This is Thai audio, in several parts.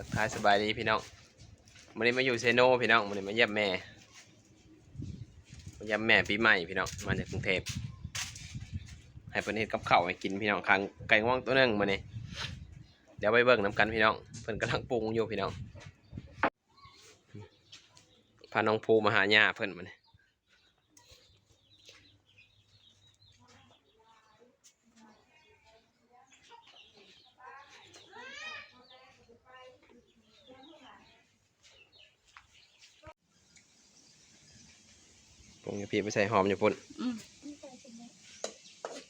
ทักทายสบายดีพี่น้องวันนี้มาอยู่เซโนพี่น้องวันนี้มาเยี่ยมแม่มาเยี่ยมแม่ปีใหม่พี่น้องมาจากกรุงเทพให้เพิ่นเฮ็ดกับข้าวให้กินพี่น้องคางไก่ง่วงตัวนึงมาเนี่เดี๋ยวไปเบิ่งน้ำกันพี่น้องเพิ่นกำลังปรุงอยู่พี่น้องพาน้องภูมาหาย่าเพิ่นมาเนี่ป งอย่าพี่ไปใส่หอมอย่าปุ่นอืม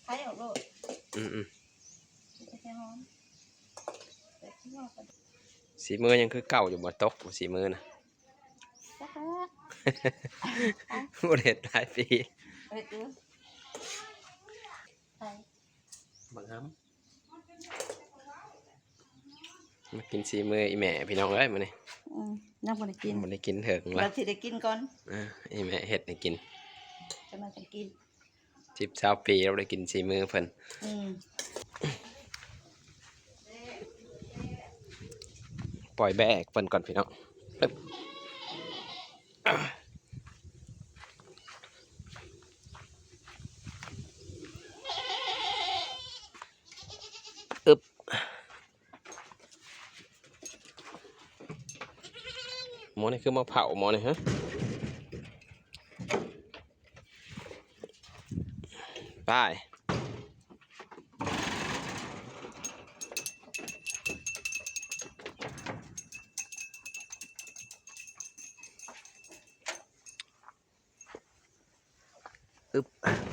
ใช้ออกโลดอืมอืมใช้หอมแต่ที่นอกก็สีมือยังคือเก่าอยู่บ่ตกบ่สีมือนะสักบ่ได้เฮ็ดหลายปีเฮ้ยดูใส่บังคับมากินสีมืออีแม่พี่น้องเอ้ยมานี่ อืมยังบ่ได้กินมันได้กินเถิงละเราสิได้กินก่อนอ่าอีแม่เฮ็ดให้กินจะมาจะกิน สิบเช้าปีเราได้กินสีมือเพิ่นอืมปล่อยแบกเพิ่นก่อนพี่น้องอึ๊บอ่าอึ๊บห มอนี่คือมาเผามอนี่ฮะไปอึ๊บ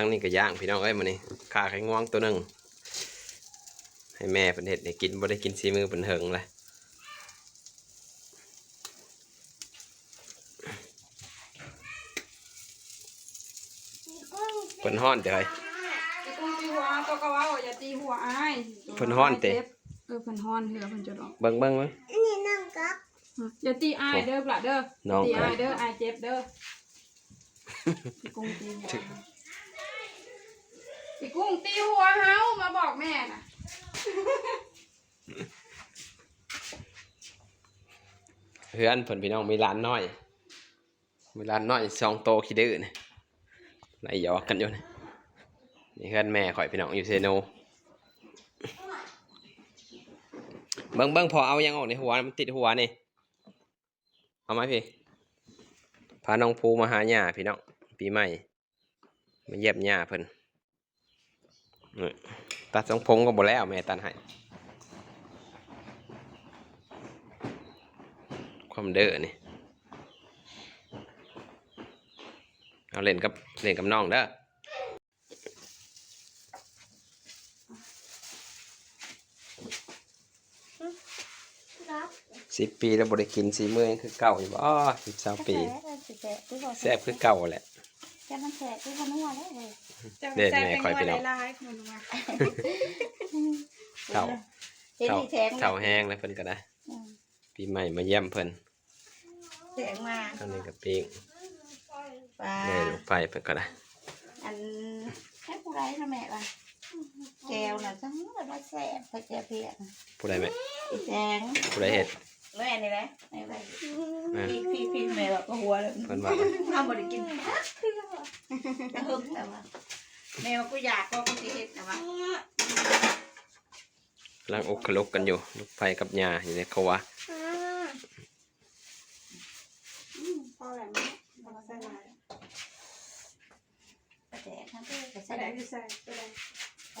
ทั้งนี้ก็ย่างพี่น้องเอ้ยมานี่ขาไข่ง่วงตัวหนึ่งให้แม่เพิ่นเฮ็ดให้กินบ่ได้กินสีมือเพิ่นเหิงเลยเพิ่นฮ้อนเด้อเฮ้ยไอ้กุ้งตีหัวตัวก็เว่าอย่าตีหัวอ้ายเพิ่นฮ้อนเตะเออเพิ่นฮ้อนเหือเพิ่นจะดอกเบิ่งเบิ่งเบิ่งอย่าตีอ้ายเด้อปละเด้อน้องตีครับอ้ายเด้ออ้ายเจ็บเด้อไอ้กุ้ งตีหัวไอ้กุ้งตีหัวเฮามาบอกแม่น่ะเฮือนเพิ่นพี่น้องมีร้านน้อยมีร้านน้อยสองโตขี้ดื้อนี่ไล่หยอกกันอยู่นี่นี่เฮือนแม่ข่อยพี่น้องอยู่เซโนเบิ่งเบิ่งพอเอายังออกในหัวมันติดหัวนี่เอาไหมพี่พาน้องภูมาหาหญ้าพี่น้องปีใหม่มาเยี่ยมหญ้าเพิ่น ตัดทรงผมก็บ่แล้วแม่ตัดให้ความเด้อนี่เอาเล่นกับเล่นกับน้องเด้อรับสิบปีแล้วบ่ได้กินสีมือยังคือเก่าอยู่บ่สิบสามปีแซ่บคือบอกแซ่บคือเก่าแหละ แซ่บมันแซ่บคือมันนัวแล้วเลยเด่นแม่ค่อยไปเนาะลายๆคนมาเท่าเห็นเท่าดีแทงเท่าแห้งแล้วเพิ่นก็ได้อืมปีใหม่มาเยี่ยมเพิ่นแสงมาอันนี้ก็ปิ้งปลาแม่ลงไปเพิ่นก็ได้อันแค่ผู้ไรนะแม่ล่ะแก้วน่ะจังเลยว่าแซ่บถ้าแก้วเพียนผู้ใดแม่อีแสงผู้ใดเฮ็ด แม่นี่แหละแม่ไปแม่พี่พี่พี่แม่แบบก็หัวเลยเพิ่นว่าทำบริกินแต่หึงแต่ว่าแม่ว่ากูอยากก็กูสิเฮ็ดแต่ว่ากำลังอกกะลกกันอยู่ลูกไฟกับยาอยู่ในครัวพอแล้วแม่บ่ใส่ลายกระแดกทั้งที่กระใส่แดได้กที่ใส่ตัวใดโอ้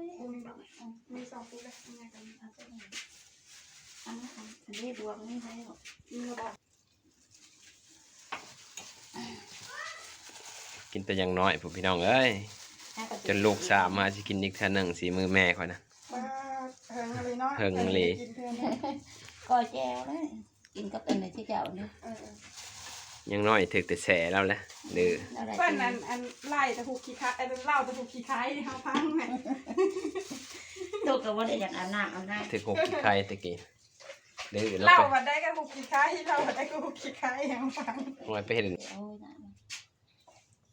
ยกุ้งมีบ่มีสองกุ้งเลยยังไงกัน อันนี้อันนี้บวกนี่ให้หรอกมีระบอกกินแต่อยังน้อยผู้พี่น้องเอ้ยจนลูกสามมาสิกินอีกเท่านึงสีมือแม่ข่อยนะว่าเฮิงอะไรเนาะเฮิงเลยกินเพิ่มก้อยแก้วเลยกินกับเป็นในที่เจ้านี่เออยังน้อยถึกแต่แสแล้วแหละดื้อแล้วได้เพิ่นกิอันอันไล่ตะผูกขี้ค้ายไอ้เป็นเหล่าตะผูกขี้ค้ายที่เฮาพังแม่ตัวกับว่าได้อยากอาบน้ำอาบน้ถึกหกขี้ไข่ตะกี้ำดื้อแล้วเราไปบัดได้กับหุกขี้ไข่เราบัดได้กับหุกขี้ไข่ยังฟังเอาไว้ไปเห็นโอ้ยนะ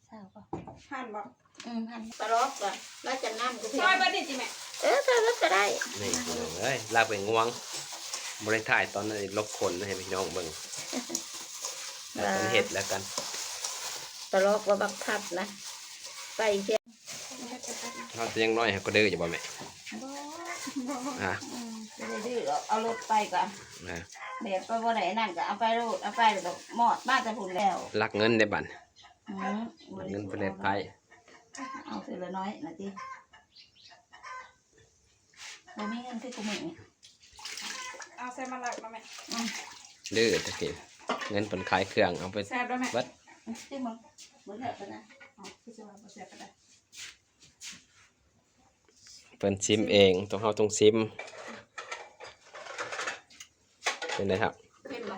เศร้าป่ะหันบ่อืมหันตลกก่อนแล้วจะนั่งกูเพียซอยงบัดนี่จิแม่เออก็ก็ได้นี่พี่น้องเอ้ยลากไปง่วงบริถ่ายตอนนั้นลบคนให้พี่น้องเบิ่งแล้วตอนเห็ดแล้วกันตลกว่าบักทัดนะไปเพียงเขาจะยังน้อยเขาก็ดื้ออยู่บ่แม่อะอืม จะได้ดื้อหรอกเอารถไปก่อนนะเดี๋ยวไปบ่ไหนนั่นก็เอาไปรถเอาไปแล้วก็หมอดมาแต่พุ่นแล้วลักเงินได้บันอืมลักเงินไปเล่นไพ่เอาทีละน้อยนะทีเราไม่เงินที่กูมีเอาใส่มาหลักมาแม่อืมดื้อตะกี้เงินเป็นขายเครื่องเอาไปแซ่บด้วยแม่วัดที่มึงมึงเหลือไปนะอ๋อคือจะว่าบ่แซ่บก็ได้เป็นซิมเองต้องเขาต้องซิม เป็นไรครับเห็นไหม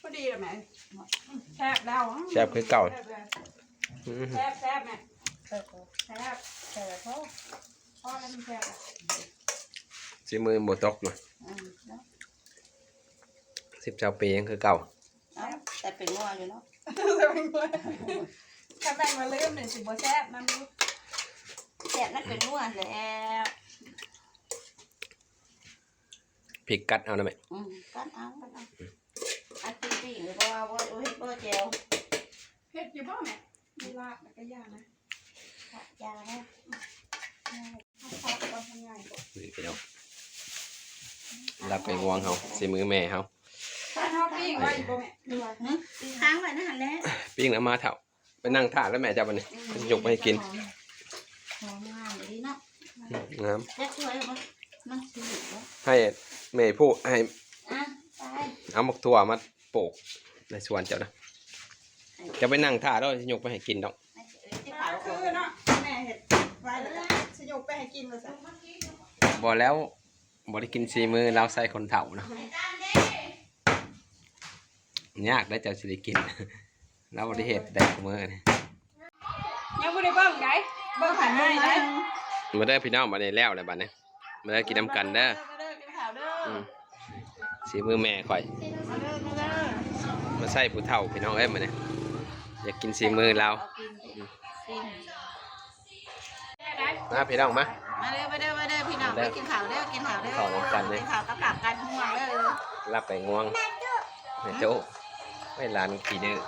พอดีเลยแม่แซ่บดาวแซ่บคือเก่าแซ่บเลยอื้อแซ่บแซ่บแม่เออแซ่บเออเขาพ่อแล้วมันแซ่บอะซิมือโบตกมาอืมเนาะสิบเจ้าปียังคือเก่าเอาแต่เป็นงัวอยู่เนาะจะเป็นคนถ้าแม่งมาลืมหนึ่งสิบ่แซ่บนั่นรู้แซ่บนั่นเป็นงัวแล้วพ ริกกัดเอาได้ไหมอืมกันเอากันเอาอันที่สี่หรือว่าว่าโอ้ยบ่เจลเผ็ดอยู่บ่แม่มีลาบแล้วก็ย่างนะยาแล้วเอาซอสก่อนทำง่ายกว่านี่พี่น้องรับไปง่วงเขาซิมือแม่เขาถ้าเฮาปิ้งไว้อยู่บ่แม่ดูว่าหึค้างไว้นะหันแหล้วปิ้งแล้วมาเถาไปนั่งถ่าแล้วแม่จะบันนี้ยกไปให้กินหอมงามดีเนาะงามแซ่บสวยบ่ มันสิอยู่บ่ให้แม่ผู้ให้อะไปเอาหมกถั่วมาปลูกในสวนเจ้านะจะไปนั่งถ่าแล้วจะยกไปให้กินดอกให้เอ้ยที่ขาวคือเนาะแม่เห็ดไว้แล้วสยบไปให้กินเลยสิบอแล้วบอได้กินซีมือเราใส่คนเฒ่านะยากได้เจ้าสิได้กินเราบริเหตุได้เสมอนี่ยังบ่ได้เบิ่งได้เบิ่งผ่านให้ได้มาได้อพี่น้องมาได้แล้วเลยบัดนี้ มาได้กินน้ำกันเด้อเด้อกินข้าวเด้ออืมสีมือแม่ข่อยมาเด้อมาเด้อมาใส่ผู้เฒ่าพี่น้องเอ้ยมาเนี่ยอยากกินสีมือเราเอากินดิกินได้มาพี่น้องมามาเด้อมาเด้อมาเด้อพี่น้องเด้ไปอกินข้าวเด้อกินข้าวเด้อข้าวน้ำกันเลยกินข้าวกับหลับกันห่วงเด้อรับไปง่วงแม่โจ้ไม่ร้านขี้ดื้อ